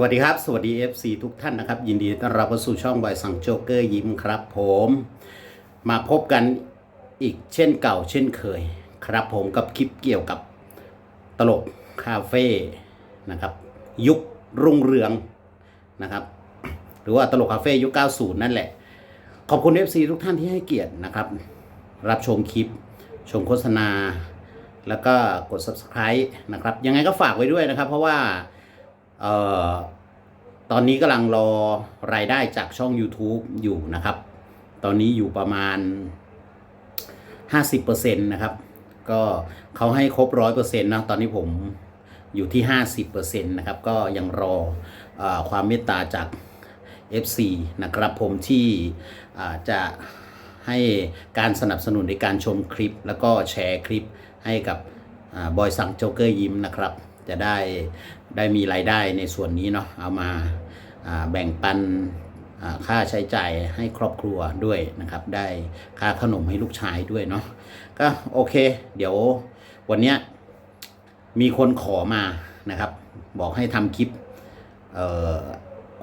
วัสดีครับ สวัสดี FC ทุกท่านนะครับ ยินดีต้อนรับเข้าสู่ช่องบอยสังโจเกอร์ยิ้มครับ ผม มาพบกันอีกเช่นเก่าเช่นเคยครับผมกับคลิปเกี่ยวกับตลกคาเฟ่นะครับ ยุครุ่งเรืองนะครับ หรือว่าตลกคาเฟ่ยุค 90 นั่นแหละ ขอบคุณ FC ทุกท่านที่ให้เกียรตินะครับ รับชมคลิป ชมโฆษณา แล้วก็กด subscribe นะครับ ยังไงก็ฝากไว้ด้วยนะครับ เพราะว่าเอ่อ ตอนนี้กำลังรอรายได้จากช่อง YouTube อยู่นะครับ ตอนนี้อยู่ประมาณ 50%นะครับ ก็เขาให้ครบ 100%นะตอนนี้ผมอยู่ที่ 50%นะครับ ก็ยังรออความเมตตาจาก FC นะครับผมที่จะให้การสนับสนุนในการชมคลิป แล้วก็แชร์คลิปให้กับอบอยสังโจเกอร์ยิ้มนะครับ จะได้ ได้มีรายได้ในส่วนนี้เนาะเอามาแบ่งปันค่าใช้จ่ายให้ครอบครัวด้วยนะครับ ได้ค่าขนมให้ลูกชายด้วยเนาะก็โอเค เดี๋ยววันนี้มีคนขอมานะครับ บอกให้ทำคลิป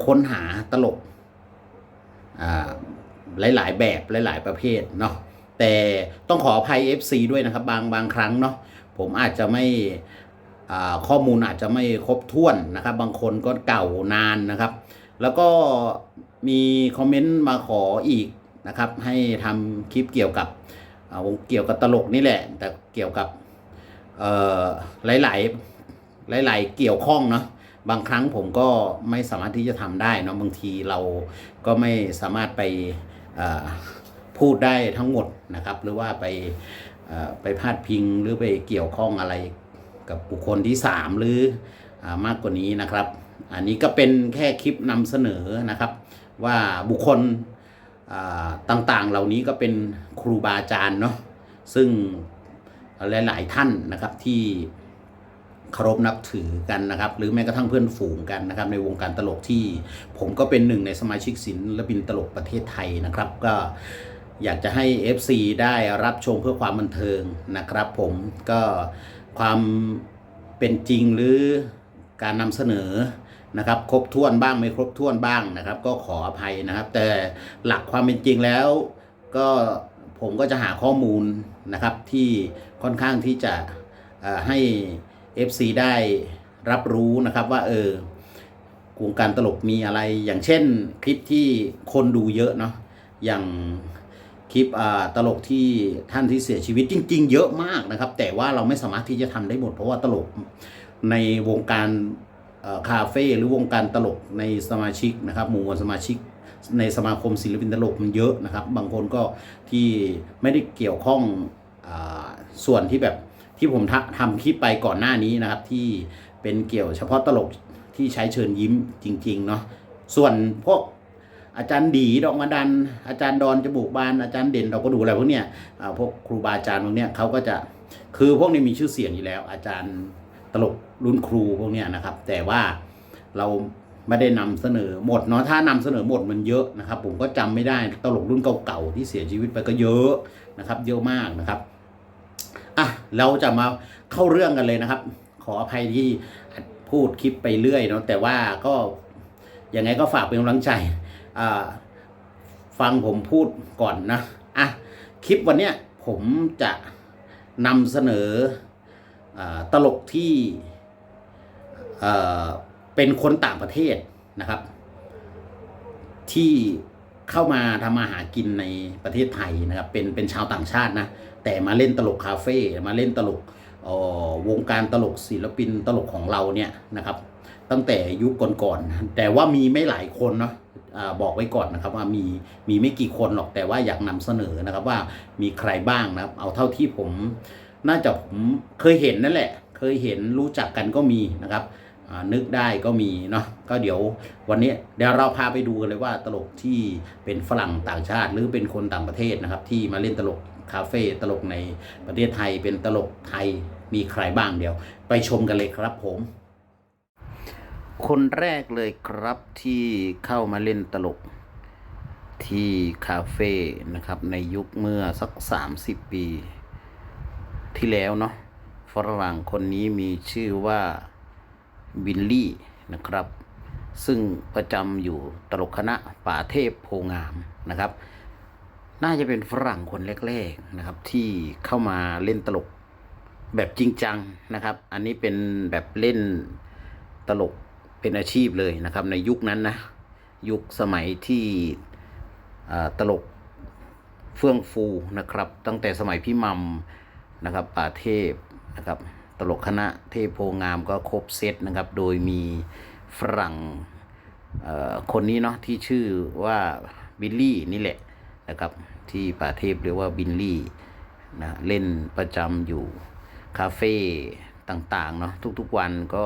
ค้นหาตลกอ่าหลาย ๆ แบบหลาย ๆ ประเภทเนาะแต่ต้องขออภัย FC ด้วยนะครับ บางบางครั้งเนาะผมอาจจะไม่ ข้อมูลอาจจะไม่ครบถ้วนนะครับ บางคนก็เก่านานนะครับ แล้วก็มีคอมเมนต์มาขออีกนะครับ ให้ทำคลิปเกี่ยวกับวงเกี่ยวกับตลกนี่แหละ แต่เกี่ยวกับหลายๆหลายๆเกี่ยวข้องเนาะบางครั้งผมก็ไม่สามารถที่จะทำได้เนาะบางทีเราก็ไม่สามารถไปพูดได้ทั้งหมดนะครับ หรือว่าไปไปพาดพิงหรือไปเกี่ยวข้องอะไร กับบุคคลที่ 3 หรืออมากกว่านี้นะครับ อันนี้ก็เป็นแค่คลิปนำเสนอนะครับ ว่าบุคคลต่างๆ เหล่านี้ก็เป็นครูบาอาจารย์เนาะซึ่งหลายๆท่านนะครับที่เคารพนับถือกันนะครับ หรือแม้กระทั่งเพื่อนฝูงกันนะครับ ในวงการตลกที่ผมก็เป็นหนึ่งในสมาชิกศิลปินตลกประเทศไทยนะครับ ก็อยากจะให้ FC ได้รับชมเพื่อความบันเทิงนะครับ ผมก็ ความเป็นจริงหรือการนำเสนอนะครับ ครบถ้วนบ้างไม่ครบถ้วนบ้างนะครับ ก็ขออภัยนะครับ แต่หลักความเป็นจริงแล้ว ก็ผมก็จะหาข้อมูลนะครับที่ค่อนข้างที่จะเอ่อให้ FC ได้รับรู้นะครับว่าเออวงการตลกมีอะไรอย่างเช่นคลิปที่คนดูเยอะเนาะอย่าง คลิปตลกที่ท่านที่เสียชีวิตจริง ๆ เยอะมากนะครับ แต่ว่าเราไม่สามารถที่จะทำได้หมด เพราะว่าตลกในวงการคาเฟ่หรือวงการตลกในสมาชิกนะครับหมู่มวลสมาชิกในสมาคมศิลปินตลกมันเยอะนะครับ บางคนก็ที่ไม่ได้เกี่ยวข้องอส่วนที่แบบที่ผมททำคลิปไปก่อนหน้านี้นะครับ ที่เป็นเกี่ยวเฉพาะตลกที่ใช้เชิญยิ้มจริง ๆ เนาะส่วนพวก อาจารย์ดีดอกมาดัน อาจารย์ดอนจมูกบานอาจารย์เด่นดอกกระดูอะไรพวกเนี้ยพวกครูบาอาจารย์พวกเนี้ยเขาก็จะคือพวกนี้มีชื่อเสียงอยู่แล้ว อาจารย์ตลกรุ่นครูพวกเนี้ยนะครับ แต่ว่าเราไม่ได้นำเสนอหมดเนาะถ้านำเสนอหมดมันเยอะนะครับ ผมก็จำไม่ได้ตลกรุ่นเก่าๆที่เสียชีวิตไปก็เยอะนะครับ เยอะมากนะครับอะเราจะมาเข้าเรื่องกันเลยนะครับ ขออภัยที่พูดคลิปไปเรื่อยเนาะแต่ว่าก็ยังไงก็ฝากเป็นกำลังใจ ฟังผมพูดก่อนนะอะคลิปวันเนี้ยผมจะนำเสนออตลกที่เป็นคนต่างประเทศนะครับ ที่เข้ามาทำมาหากินในประเทศไทยนะครับ เป็นเป็นชาวต่างชาตินะ แต่มาเล่นตลกคาเฟ่มาเล่นตลกวงการตลกศิลปินตลกของเราเนี่ยนะครับ ตั้งแต่ยุคก่อนๆแต่ว่ามีไม่หลายคนเนาะ บอกไว้ก่อนนะครับว่ามีมีไม่กี่คนหรอกแต่ว่าอยากนำเสนอนะครับว่ามีใครบ้างนะครับ เอาเท่าที่ผมน่าจะผมเคยเห็นนั่นแหละ เคยเห็นรู้จักกันก็มีนะครับนึกได้ก็มีเนาะก็เดี๋ยววันนี้เดี๋ยวเราพาไปดูกันเลยว่าตลกที่เป็นฝรั่งต่างชาติ หรือเป็นคนต่างประเทศนะครับ ที่มาเล่นตลกคาเฟ่ตลกในประเทศไทยเป็นตลกไทยมีใครบ้างเดี๋ยว ไปชมกันเลยครับผม คนแรกเลยครับที่เข้ามาเล่นตลกที่คาเฟ่นะครับ ในยุคเมื่อสัก 30 ปี ที่แล้วเนาะฝรั่งคนนี้มีชื่อว่าบิลลี่นะครับ ซึ่งประจำอยู่ตลกคณะป่าเทพโพงามนะครับ น่าจะเป็นฝรั่งคนแรกๆนะครับ ที่เข้ามาเล่นตลกแบบจริงจังนะครับ อันนี้เป็นแบบเล่นตลก เป็นอาชีพเลยนะครับในยุคนั้นนะยุคสมัยที่ตลกเฟื่องฟูนะครับ ตั้งแต่สมัยพี่มัมนะครับป่าเทพนะครับตลกคณะเทพโพงามก็ครบเซตนะครับ โดยมีฝรั่งคนนี้เนาะที่ชื่อว่าบิลลี่นี่แหละนะครับที่ป่าเทพเรียกว่าบิลลี่นะเล่นประจำอยู่คาเฟ่ต่างๆเนาะทุกๆวันก็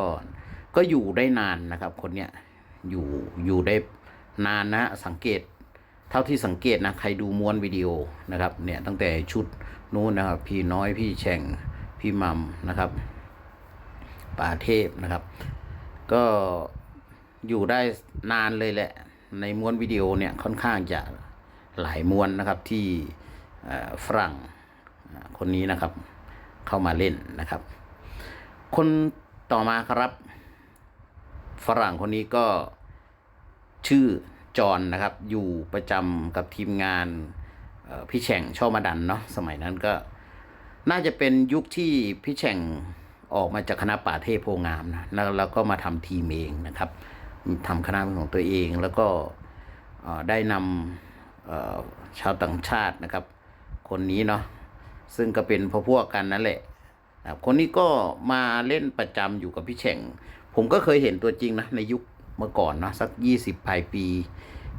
ก็อยู่ได้นานนะครับ คนเนี้ยอยู่อยู่ได้นานนะสังเกต เท่าที่สังเกตนะใครดูม้วนวิดีโอนะครับเนี่ยตั้งแต่ชุดนู้นนะครับ พี่น้อยพี่แฉ่งพี่มัมนะครับป่าเทพนะครับ ก็อยู่ได้นานเลยแหละ ในม้วนวิดีโอเนี่ยค่อนข้างจะหลายม้วนนะครับที่ฝรั่งคนนี้นะครับ เข้ามาเล่นนะครับ คนต่อมาครับ ฝรั่งคนนี้ก็ชื่อจอนนะครับ อยู่ประจำกับทีมงานพี่แฉ่งช่อมาดันเนาะสมัยนั้นก็ น่าจะเป็นยุคที่พี่แฉ่งออกมาจากคณะป่าเทพโพงามนะแล้วแล้วก็มาทำทีมเองนะครับทำคณะเป็นของตัวเองแล้วก็ได้นำชาวต่างชาตินะครับ คนนี้เนาะซึ่งก็เป็นพวกพวกกันนั่นแหละครับคนนี้ก็มาเล่นประจำอยู่กับพี่แฉ่ง ผมก็เคยเห็นตัวจริงนะในยุคเมื่อก่อนนะสักยี่สิบปลายปี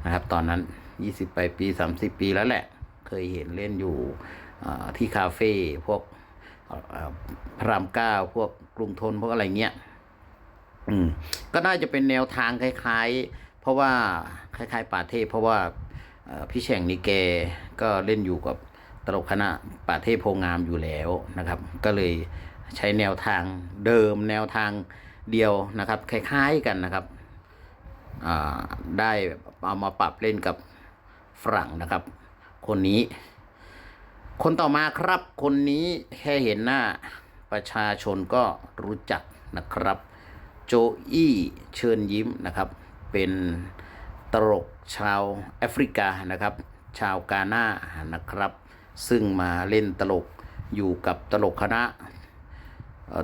นะครับ ตอนนั้นยี่สิบปลายปีสามสิบปีแล้วแหละ เคยเห็นเล่นอยู่ที่คาเฟ่พวกพระรามเก้าพวกกรุงทนพวกอะไรเงี้ยอืมก็น่าจะเป็นแนวทางคล้าย ๆ เพราะว่าคล้ายๆป่าเทพ เพราะว่าพี่แฉ่งนี่แกก็เล่นอยู่กับตลกคณะป่าเทพโพงามอยู่แล้วนะครับ ก็เลยใช้แนวทางเดิมแนวทาง เดียวนะครับคล้ายๆกันนะครับได้เอามาปรับเล่นกับฝรั่งนะครับ คนนี้ คนต่อมาครับคนนี้แค่เห็นหน้าประชาชนก็รู้จักนะครับ โจอี้เชิญยิ้มนะครับ เป็นตลกชาวแอฟริกานะครับ ชาวกาหน้านะครับ ซึ่งมาเล่นตลกอยู่กับตลกคณะ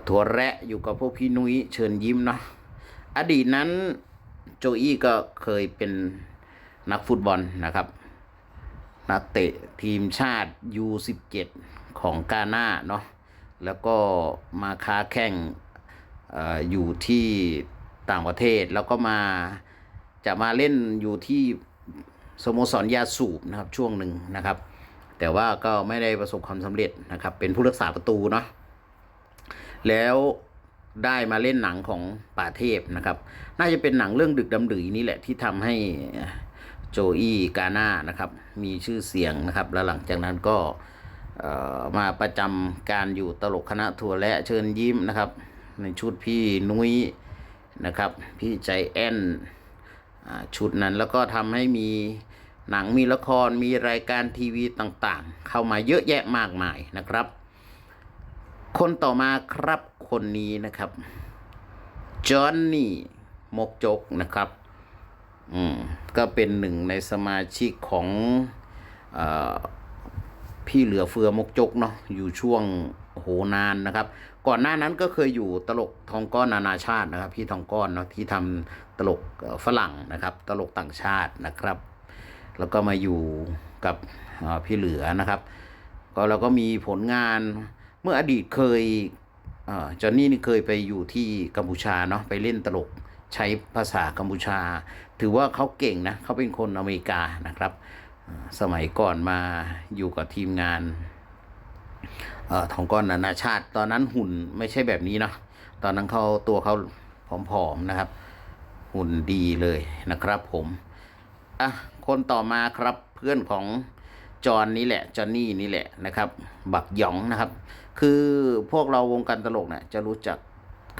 ถั่วแระอยู่กับพวกพี่นุ้ยเชิญยิ้มเนาะอดีตนั้นโจอี้ก็เคยเป็นนักฟุตบอลนะครับ นักเตะทีมชาติ U17 ของกาหน้าเนาะแล้วก็มาค้าแข่งออยู่ที่ต่างประเทศแล้วก็มาจะมาเล่นอยู่ที่สโมสรยาสูบนะครับช่วงหนึ่งนะครับ แต่ว่าก็ไม่ได้ประสบความสำเร็จนะครับ เป็นผู้รักษาประตูเนาะ แล้วได้มาเล่นหนังของป่าเทพนะครับ น่าจะเป็นหนังเรื่องดึกดำดือนี่แหละที่ทำให้โจอี้กาน่านะครับ มีชื่อเสียงนะครับ แล้วหลังจากนั้นก็มาประจำการอยู่ตลกคณะทัวร์และเชิญยิ้มนะครับ ในชุดพี่นุ้ยนะครับ พี่ใจแอนชุดนั้นแล้วก็ทำให้มีหนังมีละครมีรายการทีวีต่างๆ เข้ามาเยอะแยะมากมายนะครับ คนต่อมาครับคนนี้นะครับจอห์นนี่มกจกนะครับ อืม ก็เป็นหนึ่งในสมาชิกของอพี่เหลือเฟือมกจกเนาะอยู่ช่วงโหนานนะครับ ก่อนหน้านั้นก็เคยอยู่ตลกทองก้อนนานาชาตินะครับ พี่ทองก้อนเนาะที่ทำตลกฝรั่งนะครับ ตลกต่างชาตินะครับ แล้วก็มาอยู่กับพี่เหลือนะครับ ก็เราก็มีผลงาน เมื่ออดีตเคยเจอนนี่นี่เคยไปอยู่ที่กัมพูชาเนาะไปเล่นตลกใช้ภาษากัมพูชา ถือว่าเขาเก่งนะเขาเป็นคนอเมริกานะครับ สมัยก่อนมาอยู่กับทีมงานเอ่อทองก้อนนานาชาติ ตอนนั้นหุ่นไม่ใช่แบบนี้เนาะตอนนั้นเขาตัวเขาผอมๆนะครับ หุ่นดีเลยนะครับผมอะคนต่อมาครับเพื่อนของ จอนนี่แหละจอหนนี่นี่แหละนะครับ บักหยองนะครับ คือพวกเราวงการตลกเนี่ยจะรู้จัก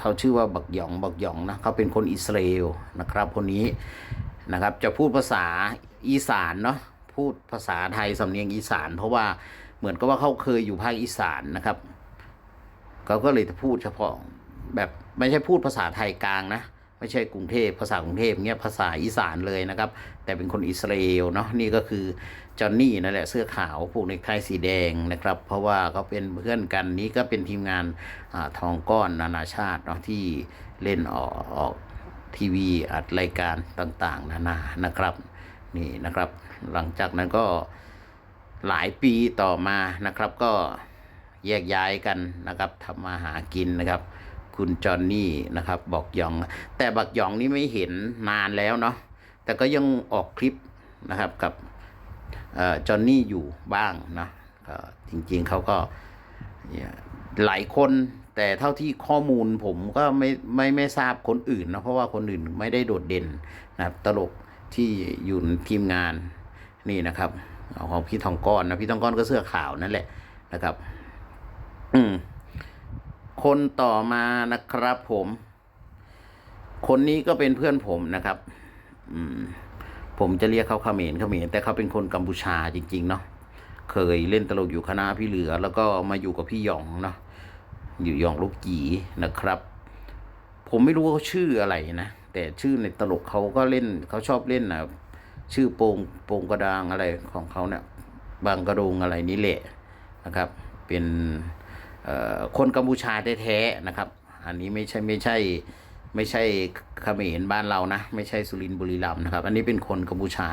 เขาชื่อว่าบักหยองบักหยองนะเขาเป็นคนอิสราเอลนะครับคนนี้นะครับ จะพูดภาษาอีสานเนาะพูดภาษาไทยสำเนียงอีสาน เพราะว่าเหมือนกับว่าเขาเคยอยู่ภาคอีสานนะครับเขาก็เลยจะพูดเฉพาะแบบไม่ใช่พูดภาษาไทยกลางนะ ไม่ใช่กรุงเทพภาษากรุงเทพเงี้ยภาษาอีสานเลยนะครับ แต่เป็นคนอิสราเอลเนาะนี่ก็คือจอห์นนี่นั่นแหละเสื้อขาวผูกในไทสีแดงนะครับ เพราะว่าเขาเป็นเพื่อนกันนี้ก็เป็นทีมงานอาทองก้อนนานาชาติเนาะที่เล่นออกออกทีวีอัดรายการต่างๆ นานานะครับนี่นะครับ หลังจากนั้นก็หลายปีต่อมานะครับก็แยกย้ายกันนะครับทำมาหากินนะครับ คุณจอห์นนี่นะครับบอกยอง แต่บักยองนี่ไม่เห็นนานแล้วเนาะแต่ก็ยังออกคลิปนะครับกับออจอห์นนี่อยู่บ้างนะจริงๆเขาก็หลายคนแต่เท่าที่ข้อมูลผมก็ไม่ไม่ไม่ทราบคนอื่นนะเพราะว่าคนอื่นไม่ได้โดดเด่นนะครับตลกที่อยู่ในทีมงานนี่นะครับเอาของพี่ทองก้อนนะพี่ทองก้อนก็เสื้อขาวนั่นแหละนะครับ อืม คนต่อมานะครับผม คนนี้ก็เป็นเพื่อนผมนะครับ อืม ผมจะเรียกเขาเขมรเขมรแต่เขาเป็นคนกัมพูชาจริง ๆ เนาะเคยเล่นตลกอยู่คณะพี่เหลือ แล้วก็มาอยู่กับพี่หยองเนาะอยู่หยองลูกกีนะครับ ผมไม่รู้ว่าเขาชื่ออะไรนะแต่ชื่อในตลกเขาก็เล่นเขาชอบเล่นนะชื่อโปงโปงกระดางอะไรของเขาเนี่ยบางกระดงอะไรนี่แหละนะครับ เป็น คนกัมพูชาแท้ๆนะครับ อันนี้ไม่ใช่ไม่ใช่ไม่ใช่เขมรบ้านเรานะ ไม่ใช่สุรินทร์บุรีรัมย์นะครับ อันนี้เป็นคนกัมพูชา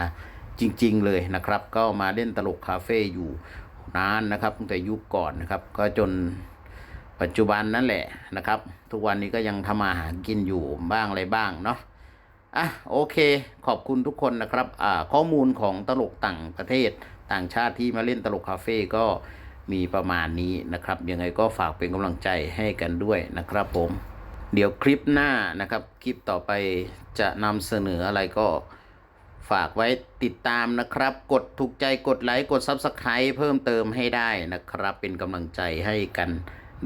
จริง ๆ เลยนะครับ ก็มาเล่นตลกคาเฟ่อยู่นานนะครับตั้งแต่ยุคก่อนนะครับ ก็จนปัจจุบันนั่นแหละนะครับ ทุกวันนี้ก็ยังทำมาหากินอยู่บ้างอะไรบ้างเนาะอะโอเค ขอบคุณทุกคนนะครับอ่าข้อมูลของตลกต่างประเทศต่างชาติที่มาเล่นตลกคาเฟ่ก็ มีประมาณนี้นะครับ ยังไงก็ฝากเป็นกำลังใจให้กันด้วยนะครับผม เดี๋ยวคลิปหน้านะครับ คลิปต่อไปจะนำเสนออะไรก็ฝากไว้ติดตามนะครับ กดถูกใจกดไลค์กด Subscribe เพิ่มเติมให้ได้นะครับ เป็นกำลังใจให้กัน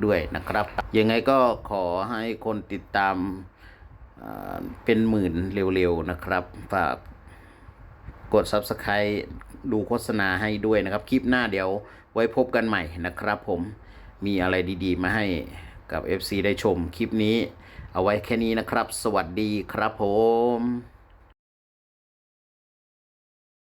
ด้วยนะครับ ยังไงก็ขอให้คนติดตามอ่าเป็นหมื่นเร็วๆนะครับ ฝากกด Subscribe ดูโฆษณาให้ด้วยนะครับ คลิปหน้าเดี๋ยว ไว้พบกันใหม่นะครับผมมีอะไรดีๆ มาให้กับ FC ได้ชมคลิปนี้ เอาไว้แค่นี้นะครับ สวัสดีครับผม